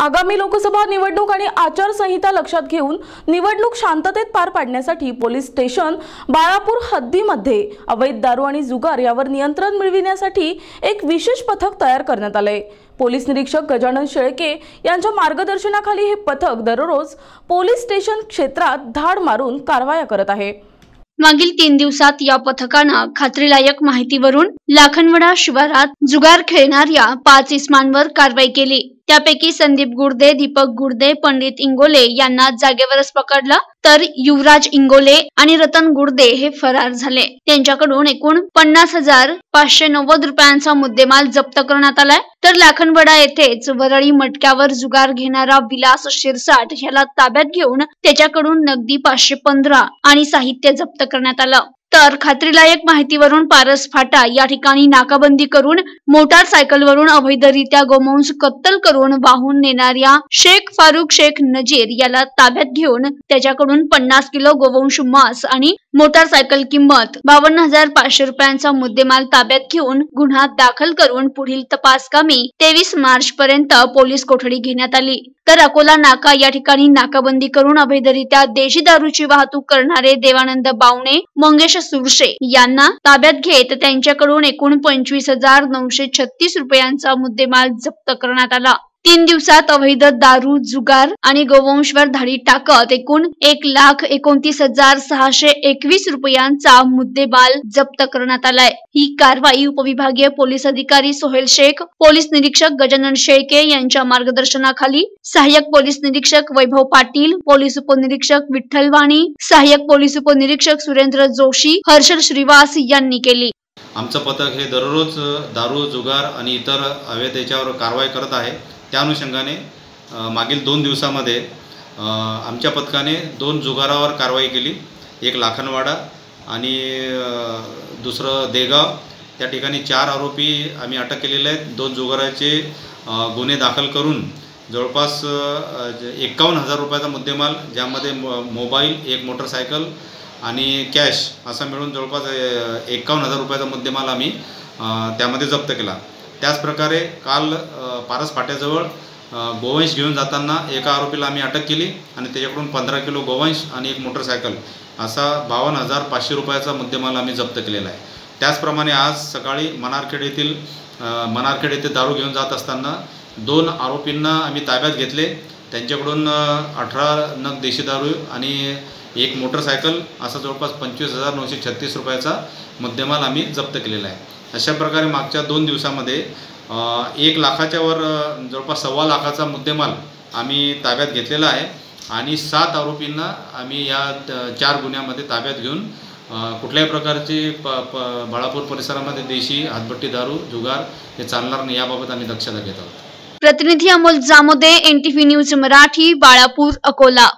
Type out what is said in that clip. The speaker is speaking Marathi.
आगामी लोकसभा निवडणूक आणि आचारसंहिता लक्षात घेऊन निवडणूक शांततेत पार पाडण्यासाठी पोलीस स्टेशन बाळापूर हद्दीमध्ये अवैध दारू आणि जुगार यावर नियंत्रण मिळविण्यासाठी एक विशेष पथक तयार करण्यात आलंय. पोलीस निरीक्षक गजानन शेळके यांच्या मार्गदर्शनाखाली हे पथक दररोज पोलीस स्टेशन क्षेत्रात धाड मारून कारवाया करत आहे. मागील तीन दिवसात या पथकानं खात्रीलायक माहितीवरून लाखनवडा शिवारात जुगार खेळणाऱ्या पाच इस्मांवर कारवाई केली. त्यापैकी संदीप गुर्दे दीपक गुर्दे पंडित इंगोले यांना जागेवरच पकडलं तर युवराज इंगोले आणि रतन गुर्दे हे फरार झाले. त्यांच्याकडून एकूण पन्नास हजार पाचशे नव्वद रुपयांचा मुद्देमाल जप्त करण्यात आलाय. तर लाखनवडा येथेच वरळी मटक्यावर जुगार घेणारा विलास शिरसाट याला ताब्यात घेऊन त्याच्याकडून नगदी पाचशे पंधरा आणि साहित्य जप्त करण्यात आलं. तर खात्रीलायक माहितीवरून पारस फाटा या ठिकाणी नाकाबंदी करून मोटार सायकलवरून अवैधरित्या गोमांस कत्तल करून वाहून नेणाऱ्या शेख फारुख शेख नजीर याला ताब्यात घेऊन त्याच्याकडून पन्नास किलो गोवंश मांस आणि मोटारसायकल किंमत बावन्न हजार पाचशे रुपयांचा मुद्देमाल ताब्यात घेऊन गुन्हा दाखल करून पुढील तपास कामी तेवीस मार्च पर्यंत पोलीस कोठडी घेण्यात आली. तर अकोला नाका या ठिकाणी नाकाबंदी करून अवैधरित्या देशी दारूची वाहतूक करणारे देवानंद बावणे मंगेश सुरशे यांना ताब्यात घेत त्यांच्याकडून एकूण पंचवीस हजार नऊशे छत्तीस रुपयांचा मुद्देमाल जप्त करण्यात आला. तीन दिवसात अवैध दारू जुगार आणि गोवंशवर धाडी टाकत एकूण एक लाख एकोणतीस हजार सहाशे एकवीस रुपयांचा मुद्देमाल जप्त करण्यात आलाय. ही कारवाई उपविभागीय पोलीस अधिकारी सोहेल शेख पोलीस निरीक्षक गजानन शेळके यांच्या मार्गदर्शनाखाली सहाय्यक पोलीस निरीक्षक वैभव पाटील पोलीस उपनिरीक्षक विठ्ठल वाणी सहाय्यक पोलीस उपनिरीक्षक सुरेंद्र जोशी हर्षल श्रीवास यांनी केली. आमचं पथक हे दररोज दारू जुगार आणि इतर अवैध याच्यावर कारवाई करत आहे. त्या अनुषंगाने मागील दोन दिवसामध्ये आमच्या पथकाने दोन जुगारावर कारवाई केली. एक लाखनवाडा आणि दुसरं देगाव. त्या ठिकाणी चार आरोपी आम्ही अटक केलेले आहेत. दोन जुगाराचे गुन्हे दाखल करून जवळपास एकावन्न हजार रुपयाचा मुद्देमाल ज्यामध्ये मो मोबाईल एक मोटरसायकल आणि कॅश असा मिळून जवळपास एकावन्न हजार रुपयाचा मुद्देमाल आम्ही त्यामध्ये जप्त केला. त्याचप्रकारे काल पारस फाट्याजवळ गोवंश घेऊन जाताना एका आरोपीला आम्ही अटक केली आणि त्याच्याकडून पंधरा किलो गोवंश आणि एक मोटरसायकल असा बावन्न हजार पाचशे रुपयाचा मुद्देमाल आम्ही जप्त केलेला आहे. त्याचप्रमाणे आज सकाळी मनारखेड येथील मनारखेड येथे दारू घेऊन जात असताना दोन आरोपींना आम्ही ताब्यात घेतले. त्यांच्याकडून अठरा नग देशी दारू आणि एक मोटरसायकल असा जवळपास पंचवीस हजार नऊशे छत्तीस रुपयाचा मुद्देमाल आम्ही जप्त केलेला आहे. अशा प्रकारे मागच्या दोन दिवसामध्ये एक लाखाच्या वर जवळपास सव्वा लाखाचा मुद्देमाल आम्ही ताब्यात घेतलेला आहे आणि सात आरोपींना आम्ही या चार गुन्ह्यामध्ये ताब्यात घेऊन कुठल्याही प्रकारचे प प बाळापूर परिसरामध्ये देशी हातभट्टी दारू जुगार हे चालणार नाही याबाबत आम्ही दक्षता घेत आहोत. प्रतिनिधी अमोल जामोदे एनटीव्ही न्यूज मराठी बाळापूर अकोला.